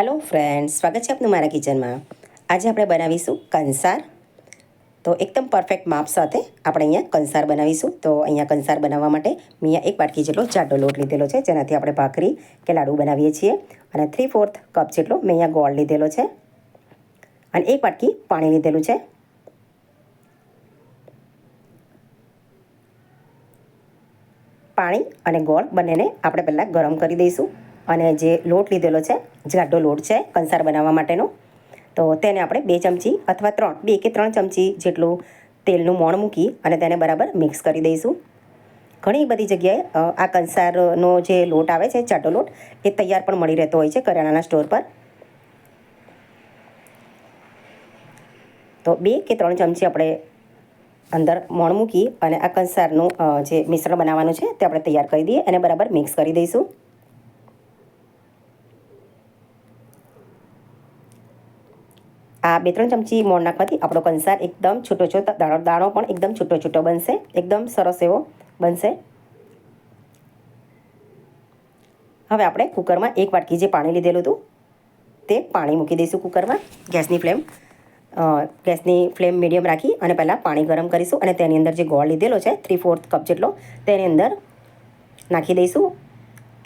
Hello friend સ્વાગત છે આપનું મારા કિચનમાં. આજે આપણે બનાવીશું કંસાર. તો એકદમ પરફેક્ટ માપ સાથે આપણે અહીંયા કંસાર બનાવીશું. તો અહીંયા કંસાર બનાવવા માટે મેં એક વાટકી જેટલો જાડો લોટ લીધેલો છે, જેનાથી આપણે ભાખરી કે લાડુ બનાવીએ છીએ. અને થ્રી ફોર્થ કપ જેટલો મેં અહીંયા ગોળ લીધેલો છે. અને એક વાટકી પાણી લીધેલું છે. પાણી અને ગોળ બંનેને આપણે પહેલાં ગરમ કરી દઈશું. અને જે લોટ લીધેલો છે જાડો લોટ છે, કંસાર બનાવવા માટેનો, તો તેને આપણે બે ચમચી અથવા ત્રણ, બે કે ત્રણ ચમચી જેટલું તેલનું મોણ મૂકી અને તેને બરાબર મિક્સ કરી દઈશું. ઘણી બધી જગ્યાએ આ કંસારનો જે લોટ આવે છે જાડો લોટ, એ તૈયાર પણ મળી રહેતો હોય છે કરિયાણાના સ્ટોર પર. તો બે કે ત્રણ ચમચી આપણે અંદર મોણ મૂકી અને આ કંસારનું જે મિશ્રણ બનાવવાનું છે, તે આપણે તૈયાર કરી દઈએ અને બરાબર મિક્સ કરી દઈશું. આ બે ત્રણ ચમચી મોણ નાખવાથી આપણો કંસાર એકદમ છૂટો છૂટો દાણો દાણો પણ એકદમ છૂટો છૂટો બનશે. એકદમ સરસ એવો બનશે. હવે આપણે કુકરમાં એક વાટકી જે પાણી લીધેલું હતું, તે પાણી મૂકી દઈશું કુકરમાં. ગેસની ફ્લેમ ગેસની ફ્લેમ મીડિયમ રાખી અને પહેલાં પાણી ગરમ કરીશું અને તેની અંદર જે ગોળ લીધેલો છે થ્રી ફોર્થ કપ જેટલો, તેની અંદર નાખી દઈશું.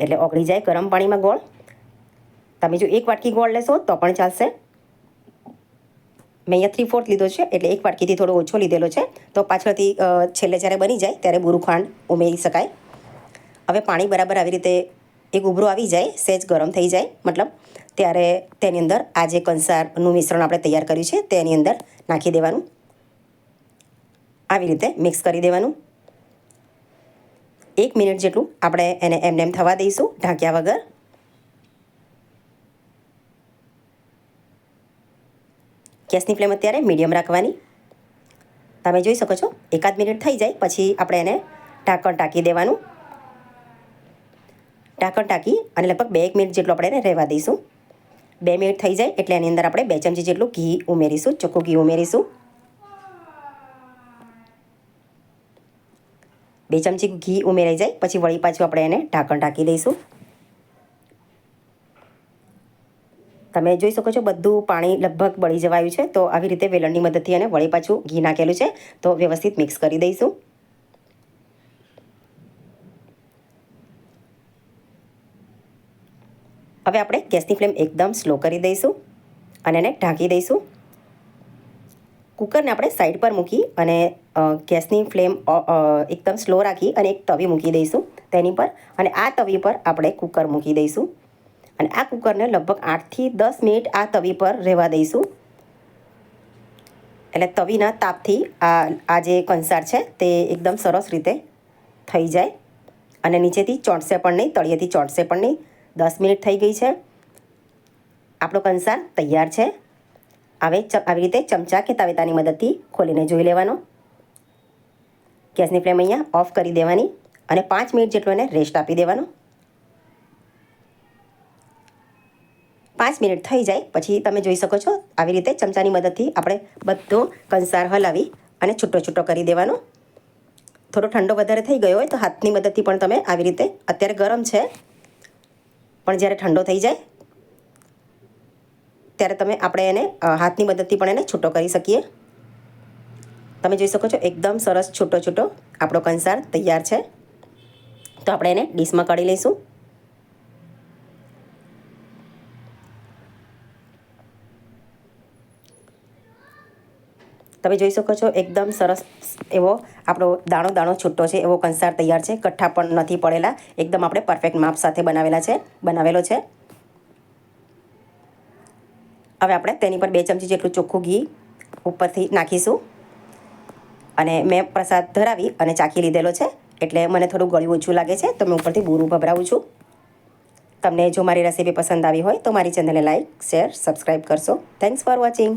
એટલે ઓગળી જાય ગરમ પાણીમાં ગોળ. તમે જો એક વાટકી ગોળ લેશો તો પણ ચાલશે. મેં અહીંયા થ્રી ફોર્થ લીધો છે, એટલે એક વાટકીથી થોડો ઓછો લીધેલો છે. તો પાછળથી છેલ્લે જ્યારે બની જાય, ત્યારે બુરું ખાંડ ઉમેરી શકાય. હવે પાણી બરાબર આવી રીતે એક ઉભરો આવી જાય સહેજ ગરમ થઈ જાય, મતલબ ત્યારે તેની અંદર આ જે કંસારનું મિશ્રણ આપણે તૈયાર કર્યું છે, તેની અંદર નાખી દેવાનું. આવી રીતે મિક્સ કરી દેવાનું. એક મિનિટ જેટલું આપણે એને એમને એમ થવા દઈશું, ઢાંક્યા વગર. ગેસની ફ્લેમ અત્યારે મીડિયમ રાખવાની. તમે જોઈ શકો છો, એકાદ મિનિટ થઈ જાય, પછી આપણે એને ઢાંકણ ટાંકી દેવાનું. ઢાંકણ ટાંકી અને લગભગ બે એક મિનિટ જેટલું આપણે એને રહેવા દઈશું. બે મિનિટ થઈ જાય, એટલે એની અંદર આપણે બે ચમચી જેટલું ઘી ઉમેરીશું, ચોખ્ખું ઘી ઉમેરીશું. બે ચમચી ઘી ઉમેરાઈ જાય, પછી વળી પાછું આપણે એને ઢાંકણ ટાંકી દઈશું. તમે જોઈ શકો છો બધું પાણી લગભગ બળી જવાયું છે, તો આવી રીતે વેલણની મદદથી અને વળી પાછું ઘી નાખેલું છે, તો વ્યવસ્થિત મિક્સ કરી દઈશું. હવે આપણે ગેસની ફ્લેમ એકદમ સ્લો કરી દઈશું અને એને ઢાંકી દઈશું. કુકરને આપણે સાઈડ પર મૂકી અને ગેસની ફ્લેમ એકદમ સ્લો રાખી અને એક તવી મૂકી દઈશું તેની પર અને આ તવી પર આપણે કુકર મૂકી દઈશું. અને આ કુકરને લગભગ આઠથી દસ મિનિટ આ તવી પર રહેવા દઈશું. એટલે તવીના તાપથી આ આ જે કંસાર છે તે એકદમ સરસ રીતે થઈ જાય અને નીચેથી ચોંટશે પણ નહીં, તળિયેથી ચોંટશે પણ નહીં. દસ મિનિટ થઈ ગઈ છે. આપણો કંસાર તૈયાર છે. હવે આવી રીતે ચમચા કે તાવેતાની મદદથી ખોલીને જોઈ લેવાનો. ગેસની ફ્લેમ અહીંયા ઓફ કરી દેવાની અને પાંચ મિનિટ જેટલો એને રેસ્ટ આપી દેવાનો. પાંચ મિનિટ થઈ જાય, પછી તમે જોઈ શકો છો, આવી રીતે ચમચાની મદદથી આપણે બધો કંસાર હલાવી અને છૂટો છૂટો કરી દેવાનો. થોડો ઠંડો વધારે થઈ ગયો હોય તો હાથની મદદથી પણ તમે આવી રીતે, અત્યારે ગરમ છે, પણ જ્યારે ઠંડો થઈ જાય, ત્યારે તમે આપણે એને હાથની મદદથી પણ એને છૂટો કરી શકીએ. તમે જોઈ શકો છો, એકદમ સરસ છૂટો છૂટો આપણો કંસાર તૈયાર છે. તો આપણે એને ડીશમાં કાઢી લઈશું. તમે જોઈ શકો છો, એકદમ સરસ એવો આપણો દાણો દાણો છૂટો છે, એવો કંસાર તૈયાર છે. કઠ્ઠા પણ નથી પડેલા. એકદમ આપણે પરફેક્ટ માપ સાથે બનાવેલા છે, બનાવેલો છે. હવે આપણે તેની પર બે ચમચી જેટલું ચોખ્ખું ઘી ઉપરથી નાખીશું. અને મેં પ્રસાદ ધરાવી અને ચાખી લીધેલો છે, એટલે મને થોડું ગળ્યું ઓછું લાગે છે, તો મેં ઉપરથી બૂરું ભભરાવું છું. તમને જો મારી રેસીપી પસંદ આવી હોય, તો મારી ચેનલને લાઇક શેર સબસ્ક્રાઈબ કરશો. Thanks for watching